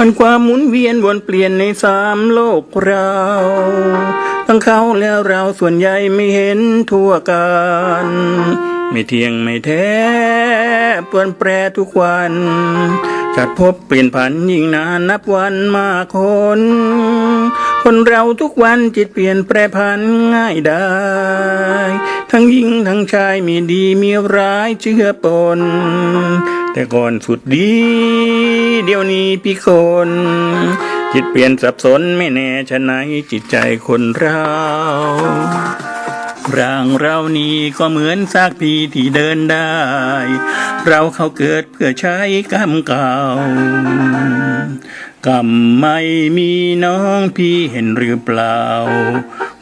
มันความหมุนเวียนวนเปลี่ยนในสามโลกเรา ทั้งเขาและเราส่วนใหญ่ไม่เห็นทั่วกัน ไม่เที่ยงไม่แท้เปลี่ยนแปรทุกวันจัดพบเปลี่ยนผันยิ่งนานนับวันมากคน คนเราทุกวันจิตเปลี่ยนแปรผันง่ายได้ ทั้งหญิงทั้งชายมีดีมีร้ายเชื่อปน แต่ก่อนสุดดี เดี๋ยวนี้พี่คนจิตเปลี่ยนสับสนไม่แน่ชะไหนจิตใจคนเราร่างเรานี้ก็เหมือนซากพีที่เดินได้ เราเขาเกิดเพื่อใช้กรรมเก่า กรรมไม่มีน้องพี่เห็นหรือเปล่า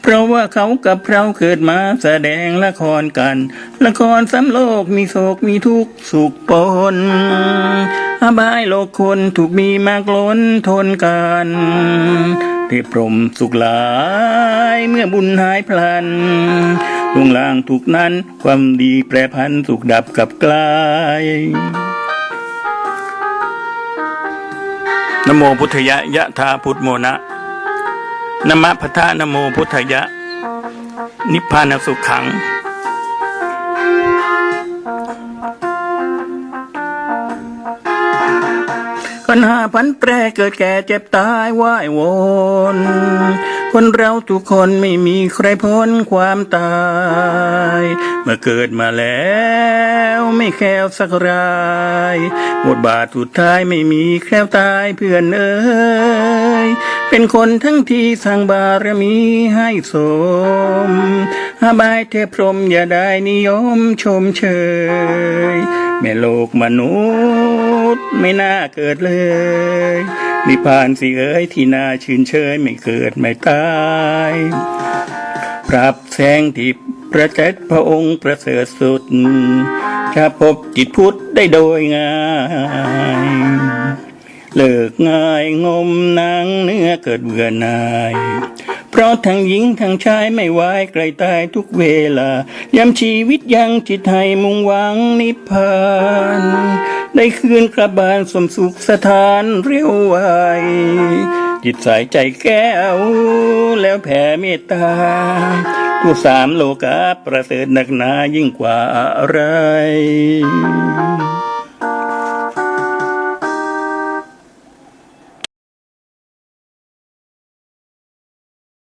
เพราะว่าเขากับเราเกิดมาแสดงละครกัน ละครสำโลกมีโศกมีทุกข์สุขปนอบายโลกคนถูกมีมากล้นทนกันเรียบพรหมสุขหลายเมื่อบุญหายพลันลุงล่างถูกนั้นความดีแปรพันสุขดับกับกลาย นโมพุทธยะยะธาพุทธโมนะนมะพะทะนโมพุทธยะ นิพพานสุขขัง ปัญหาพันแปรเกิดแก่เจ็บตายว่ายวนคนเราทุกคนไม่มีใครพ้นความตาย มื่อเกิดมาแล้วไม่แคล้วสักรายบทบาทสุดท้ายไม่มีแคล้วตายเพื่อนเอ้ยเป็นคนทั้งที่สร้างบารมีให้สมอาบายเทพพรหมอย่าได้นิยมชมเชยแม่โลกมนุษย์ไม่น่าเกิดเลยนิพพานสิเอ๋ยที่น่าชื่นเชยไม่เกิดไม่ตาย ปรับแสงทิพย์ ประจักษ์พระองค์ประเสริฐสุด จะพบจิตพุทธได้โดยง่ายเลิกง่ายงมนางเนื้อเกิดเบื่อนาย เพราะทั้งหญิงทั้งชายไม่ไหวใกล้ตายทุกเวลายามชีวิตยังจิตให้มุ่งหวังนิพพานได้คืนกระบานสมสุขสถานเรียวไวจิตใสใจแก้วแล้วแผ่เมตตา กูสามโลกาประเสริฐหนักหนายิ่งกว่าอะไร